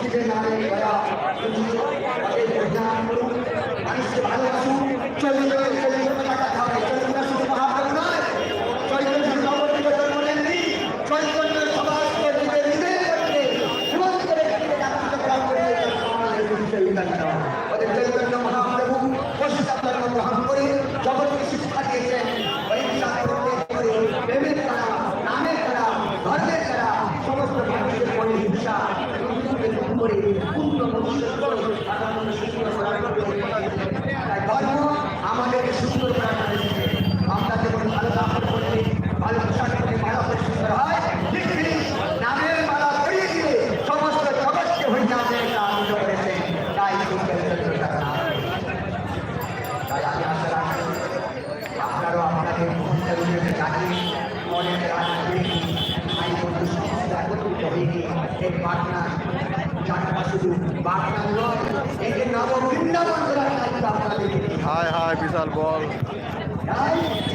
শিবের নামে এই পাটনা যাত্রা শুধু পাটনা নয় এই যে নব বৃন্দাবন করার দায়িত্ব আপনাদের হায় হায় বিশাল বল।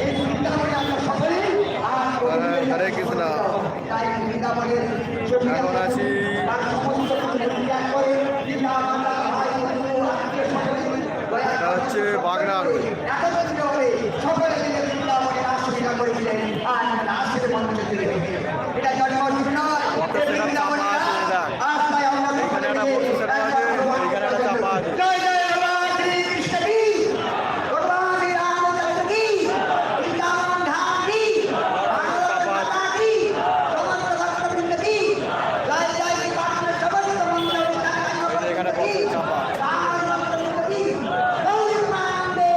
এই বৃন্দাবনে আমরা সকলেই হরে- হরে কৃষ্ণ। তাই বৃন্দাবনের এখন আছি। তার সমস্ত কিছু ত্যাগ করে পিতা মাতা ভাই বন্ধু আত্মীয় সকলে দয়া এটা হচ্ছে বাগনান একত্রিত হয়ে সকলে মিলে বৃন্দাবনের আশ্রয় করেছিলেন আর রাষ্ট্রের মন্দিরে চলে গেছে এটা জন্মদিন নয় কত সেটা চাপা আছে এটা। আস্তায় আমরা এখানে একটা বড় সেটা আছে, এখানে একটা চাপা আছে। জয় জয় ভগবান শ্রী কৃষ্ণ কি ভগবান শ্রী রামচন্দ্র কি বৃন্দাবন ধাম কি ভাগবত মাতা কি সমস্ত ভক্তবৃন্দ কি জয় জয় শ্রী কৃষ্ণ সমস্ত মন্দির অনুষ্ঠান এখানে বড় চাপা। ভক্তবৃন্দ কি গৌরী মানবে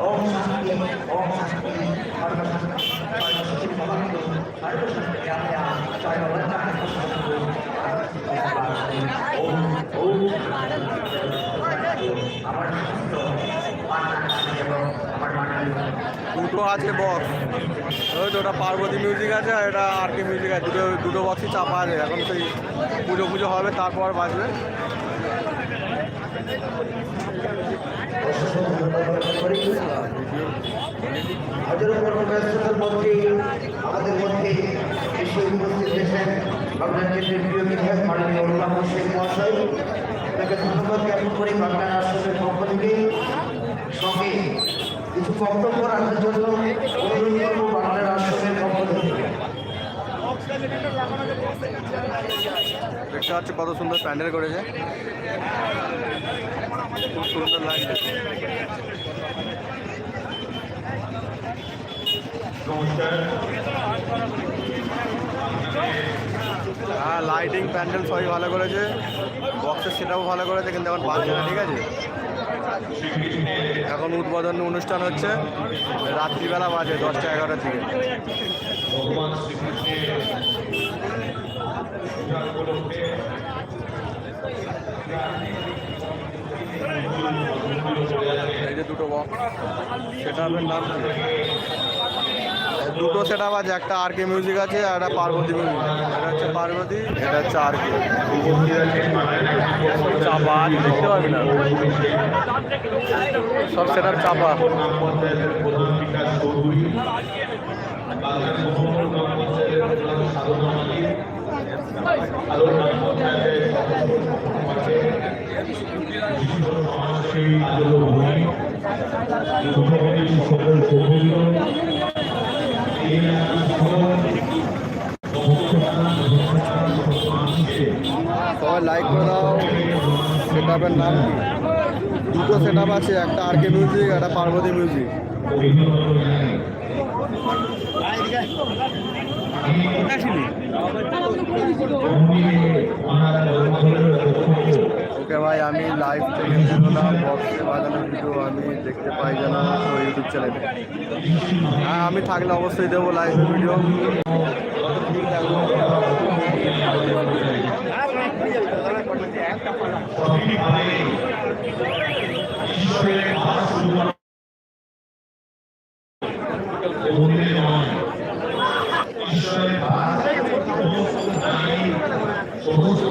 ওম শান্তি ওম শান্তি সর্বশান্তি সর্বশক্তি ভগবান সর্বশক্তি জ্ঞানয়া সর্ববন্ধা ওম ওম আমার সমস্ত পান্না এবং আমার মাননীয় দুটো আছে বক্স ওই তো ওটা পার্বতী মিউজিক আছে আর এটা আর কে মিউজিক আছে। দুটো দুটো বক্সই চাপা আছে। এখন সেই পুজো পুজো হবে, তারপর বাজবে। কেন্দ্রের প্রিয় মাননীয় মহাশয়। তাকে ধন্যবাদ জ্ঞাপন করি বাংলার আশ্রমের পক্ষ থেকে। সঙ্গে কিছু বক্তব্য রাখার জন্য অনুরোধ করব বাংলার আশ্রমের পক্ষ থেকে। দেখতে পাচ্ছি কত সুন্দর প্যান্ডেল করেছে। খুব সুন্দর লাগছে হ্যাঁ লাইটিং প্যান্ডেল সবই ভালো করেছে। বক্সের সেটাও ভালো করেছে, কিন্তু এখন বাজছে না, ঠিক আছে? এখন উদ্বোধন অনুষ্ঠান হচ্ছে, রাত্রিবেলা বাজে, দশটা এগারোটার দিকে। দুটো বক্স সেটাপের নাম দুটো সেট আপ আছে, একটা আর কে মিউজিক আছে আর একটা পার্বতী মিউজিক এটা হচ্ছে পার্বতী এটা হচ্ছে আর কে চাপা, দেখতে পাবি না? সব সেট চাপা। মানুষকে সবাই লাইক করে দাও। সেটআপের নাম কি? দুটো সেটআপ আছে, একটা আর কে মিউজিক একটা পার্বতী মিউজিক অভিনন্দন আমি লাইভ থেকে দেখলাম বক্সে বাজানোর ভিডিও আমি দেখতে পাই যেন ইউটিউব চ্যানেলে হ্যাঁ আমি থাকলে অবশ্যই দেবো লাইভ ভিডিও সমস্ত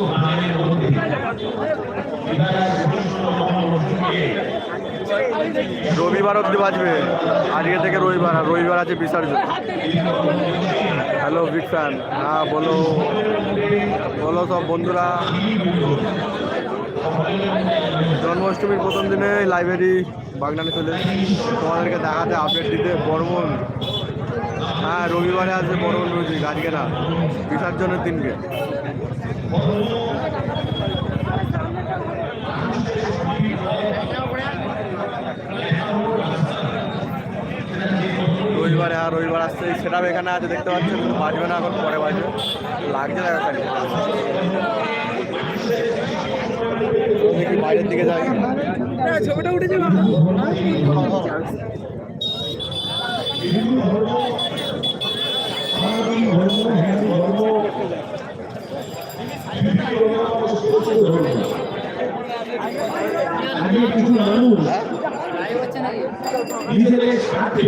রবিবার অব্দি বাজবে। আজকে থেকে রবিবার আর রবিবার আছে বিসর্জন। হ্যালো বিগ ফ্যান হ্যাঁ বলো। বলো সব বন্ধুরা। জন্মাষ্টমীর প্রথম দিনে লাইব্রেরি বাগনানে চলে তোমাদেরকে দেখাতে আপডেট দিতে বর্মন হ্যাঁ রবিবারে আসবে বর্মন মিউজিক আজকে না। বিসর্জনের দিনকে। রবিবারে আর রবিবার আসছে সেটা এখানে আছে, দেখতে পাচ্ছেন বাজবে না, এখন পরে বাজবে। লাগছে দেখি বাইরের দিকে যাই। ছবিটা উঠেছে আজকে কিছু মানুষ নিজেদের স্বার্থে